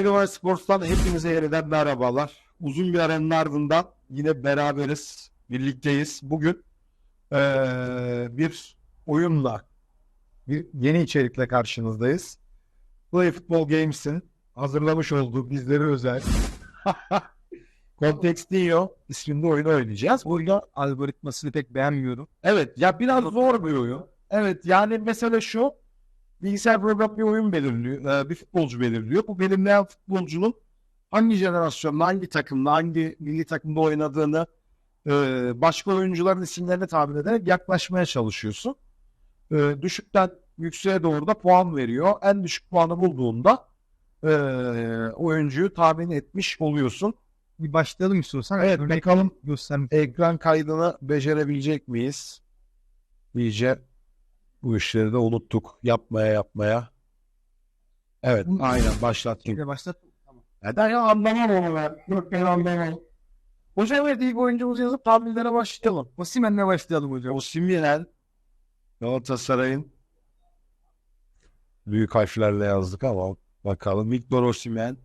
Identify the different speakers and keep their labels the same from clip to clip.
Speaker 1: Regal Sports'tan hepinize yeniden merhabalar. Uzun bir aranın ardından yine beraberiz, birlikteyiz. Bugün eee, bir oyunla, bir yeni içerikle karşınızdayız. Play Football Games'in hazırlamış olduğu bizlere özel Context Neo isminde oyunu oynayacağız.
Speaker 2: Oyunda algoritmasını pek beğenmiyorum.
Speaker 1: Evet ya biraz zor bir oyun. Evet yani mesela şu bilgisayar programı bir oyun belirliyor. e, Bir futbolcu belirliyor. Bu belirleyen futbolcunun hangi jenerasyonda, hangi takımda, hangi milli takımda oynadığını e, başka oyuncuların isimlerini tahmin ederek yaklaşmaya çalışıyorsun. E, Düşükten yükseğe doğru da puan veriyor. En düşük puanı bulduğunda oyuncuyu tahmin etmiş oluyorsun.
Speaker 2: Bir başlayalım istiyorsan.
Speaker 1: Evet, bakalım.
Speaker 2: göstermek.
Speaker 1: ekran kaydını becerebilecek miyiz? İyice bu işleri de unuttuk yapmaya yapmaya. Evet aynen başlattık.
Speaker 2: Şöyle başlat.
Speaker 1: Neden ya anlamam onu ben. Yok ben anlamam. Hocam evet ilk oyuncumuzu yazıp tahminlere başlayalım.
Speaker 2: Osimhen'le başlayalım hocam.
Speaker 1: Osimhen Galatasaray'ın büyük harflerle yazdık ama bakalım Victor Osimhen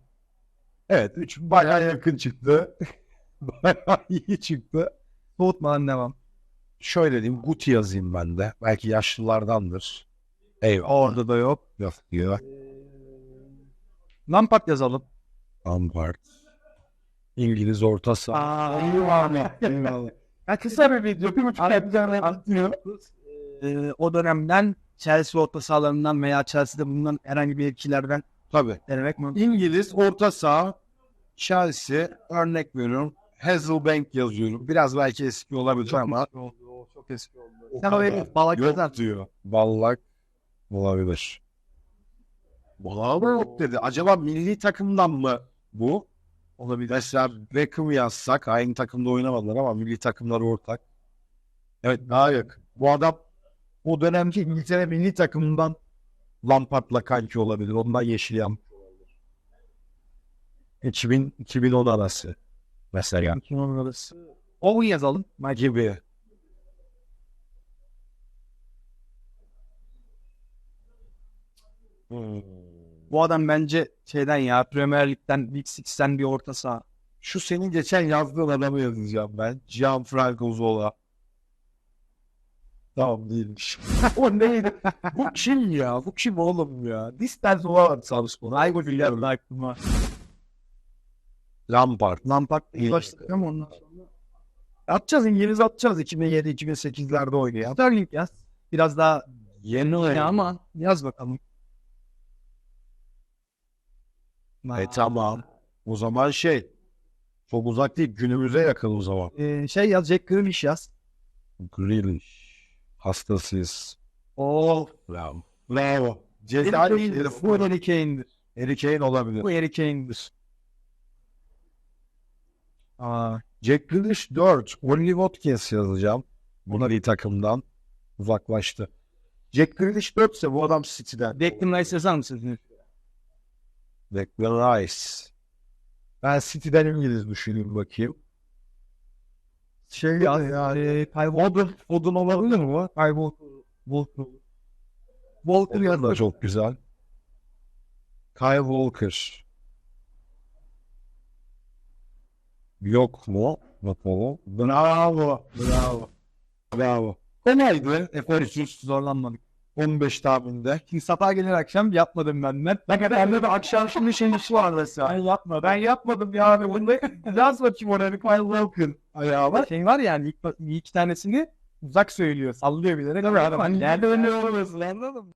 Speaker 1: Evet 3 bayağı yakın çıktı. bayağı iyi çıktı.
Speaker 2: Soğutmadan devam.
Speaker 1: Şöyle diyeyim Guti yazayım ben de. Belki yaşlılardandır. Eyvallah.
Speaker 2: Orada da yok.
Speaker 1: Yok diyor.
Speaker 2: Lampard yazalım.
Speaker 1: Lampard. İngiliz orta saha.
Speaker 2: Eyvallah. Ya kısa bir video. Bir buçuk anlatıyor. Ee, o dönemden Chelsea orta sahalarından veya Chelsea'de bulunan herhangi bir etkilerden
Speaker 1: Tabii.
Speaker 2: denemek mümkün.
Speaker 1: İngiliz orta saha. Chelsea örnek veriyorum. Hazelbank yazıyorum. Biraz belki eski olabilir ama.
Speaker 2: Çok eski oldu. Sen o herif balak
Speaker 1: Yok
Speaker 2: yazar.
Speaker 1: diyor. Ballak olabilir. Ballak yok dedi. Acaba milli takımdan mı bu?
Speaker 2: Olabilir.
Speaker 1: Mesela Beckham yazsak aynı takımda oynamadılar ama milli takımlar ortak. Evet daha yakın. Bu adam o dönemki İngiltere milli takımından Lampard'la kanki olabilir. Ondan yeşil yan. 2000 2010 arası mesela
Speaker 2: Kimin arası? Owen yazalım.
Speaker 1: gibi. Hmm.
Speaker 2: Bu adam bence şeyden ya Premier Lig'den Big Six'ten bir orta saha.
Speaker 1: Şu senin geçen yazdığın adamı yazacağım ben. Gianfranco Zola. Tamam değilmiş. o neydi? Bu kim ya? Bu kim oğlum ya? Distel Zola var Samsun'a. Ay bu biliyorum.
Speaker 2: aklıma.
Speaker 1: Lampard.
Speaker 2: Lampard
Speaker 1: İyi.
Speaker 2: başladık ama ondan sonra.
Speaker 1: Atacağız İngiliz atacağız. 2007-2008'lerde oynayan.
Speaker 2: Sterling yaz. Biraz daha
Speaker 1: Yeni
Speaker 2: ne
Speaker 1: oynayan.
Speaker 2: ama yaz bakalım.
Speaker 1: E tamam. O zaman şey. Çok uzak değil. Günümüze yakın o zaman.
Speaker 2: Ee, şey yaz Jack Grealish yaz.
Speaker 1: Grealish. Hastasıyız.
Speaker 2: Oo.
Speaker 1: Bravo. Bravo.
Speaker 2: Harry
Speaker 1: Ceza
Speaker 2: Kane'dir. Bu Harry Kane'dir.
Speaker 1: Harry Kane olabilir.
Speaker 2: Bu Harry Kane'dir. Aa,
Speaker 1: Jack Grealish 4. Oli Watkins yazacağım. Buna bir takımdan uzaklaştı. Jack Grealish 4 ise bu adam City'den.
Speaker 2: Declan Rice yazar mısın?
Speaker 1: Declan Rice. Ben City'den İngiliz düşüneyim bakayım.
Speaker 2: Şey yaz. Ee, Kyle Walker.
Speaker 1: Foden, olabilir mi?
Speaker 2: Kyle Walker. Walker. Walker yaz.
Speaker 1: da çok güzel. Kyle Walker. Yok mu? Bakalım. Bravo. Bravo. Bravo. Kolaydı. Efendim
Speaker 2: Zorlanmadık.
Speaker 1: 15 tahminde.
Speaker 2: Şimdi sabah gelir akşam yapmadım ben de. Ne kadar de akşam şimdi şey işi var mesela. Ben yapmadım. Ben yapmadım ya abi. Bunu yaz bakayım oraya bir Kyle Walker. Ayağı Şey var yani ilk, ilk iki tanesini uzak söylüyor. Sallıyor bilerek. Tabii adam. Nerede önüne olamıyorsun anladın mı?